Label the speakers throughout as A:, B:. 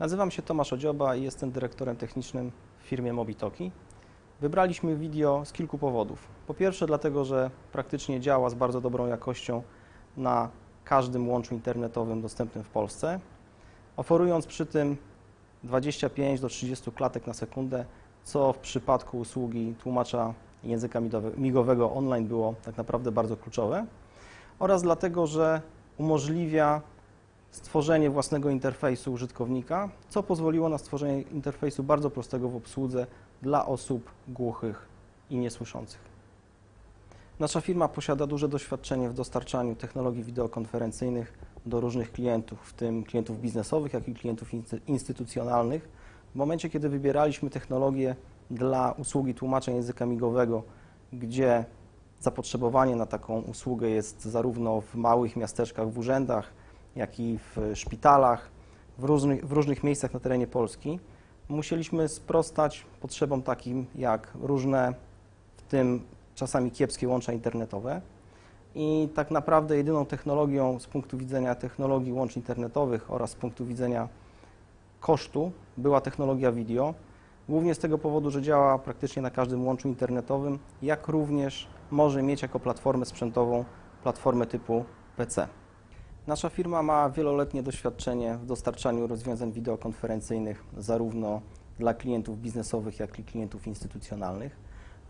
A: Nazywam się Tomasz Odzioba i jestem dyrektorem technicznym w firmie Mobitoki. Wybraliśmy video z kilku powodów. Po pierwsze dlatego, że praktycznie działa z bardzo dobrą jakością na każdym łączu internetowym dostępnym w Polsce, oferując przy tym 25 do 30 klatek na sekundę, co w przypadku usługi tłumacza języka migowego online było tak naprawdę bardzo kluczowe oraz dlatego, że umożliwia stworzenie własnego interfejsu użytkownika, co pozwoliło na stworzenie interfejsu bardzo prostego w obsłudze dla osób głuchych i niesłyszących. Nasza firma posiada duże doświadczenie w dostarczaniu technologii wideokonferencyjnych do różnych klientów, w tym klientów biznesowych, jak i klientów instytucjonalnych. W momencie, kiedy wybieraliśmy technologię dla usługi tłumacza języka migowego, gdzie zapotrzebowanie na taką usługę jest zarówno w małych miasteczkach, w urzędach, jak i w szpitalach, w różnych, w różnych miejscach na terenie Polski, musieliśmy sprostać potrzebom takim jak różne, w tym czasami kiepskie łącza internetowe. I tak naprawdę jedyną technologią z punktu widzenia technologii łączy internetowych oraz z punktu widzenia kosztu była technologia video, głównie z tego powodu, że działa praktycznie na każdym łączu internetowym, jak również może mieć jako platformę sprzętową platformę typu PC. Nasza firma ma wieloletnie doświadczenie w dostarczaniu rozwiązań wideokonferencyjnych zarówno dla klientów biznesowych, jak i klientów instytucjonalnych.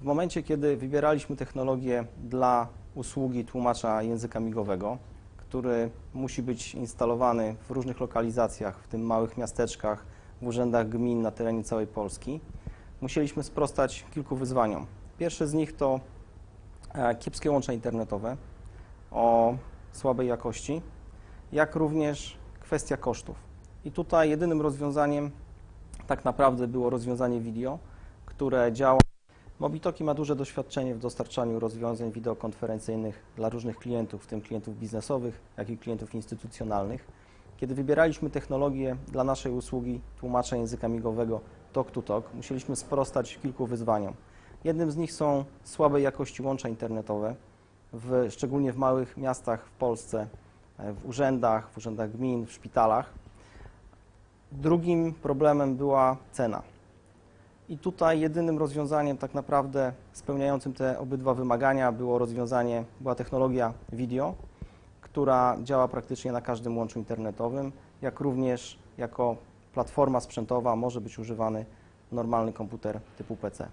A: W momencie, kiedy wybieraliśmy technologię dla usługi tłumacza języka migowego, który musi być instalowany w różnych lokalizacjach, w tym małych miasteczkach, w urzędach gmin na terenie całej Polski, musieliśmy sprostać kilku wyzwaniom. Pierwsze z nich to e, kiepskie łącza internetowe o słabej jakości, jak również kwestia kosztów. I tutaj jedynym rozwiązaniem tak naprawdę było rozwiązanie video, które działa. Mobitoki ma duże doświadczenie w dostarczaniu rozwiązań wideokonferencyjnych dla różnych klientów, w tym klientów biznesowych, jak i klientów instytucjonalnych. Kiedy wybieraliśmy technologię dla naszej usługi tłumacza języka migowego Talk2Talk, musieliśmy sprostać kilku wyzwaniom. Jednym z nich są słabej jakości łącza internetowe, w, szczególnie w małych miastach w Polsce, w urzędach, w urzędach gmin, w szpitalach. Drugim problemem była cena. I tutaj jedynym rozwiązaniem tak naprawdę spełniającym te obydwa wymagania było rozwiązanie, była technologia video, która działa praktycznie na każdym łączu internetowym, jak również jako platforma sprzętowa może być używany normalny komputer typu PC.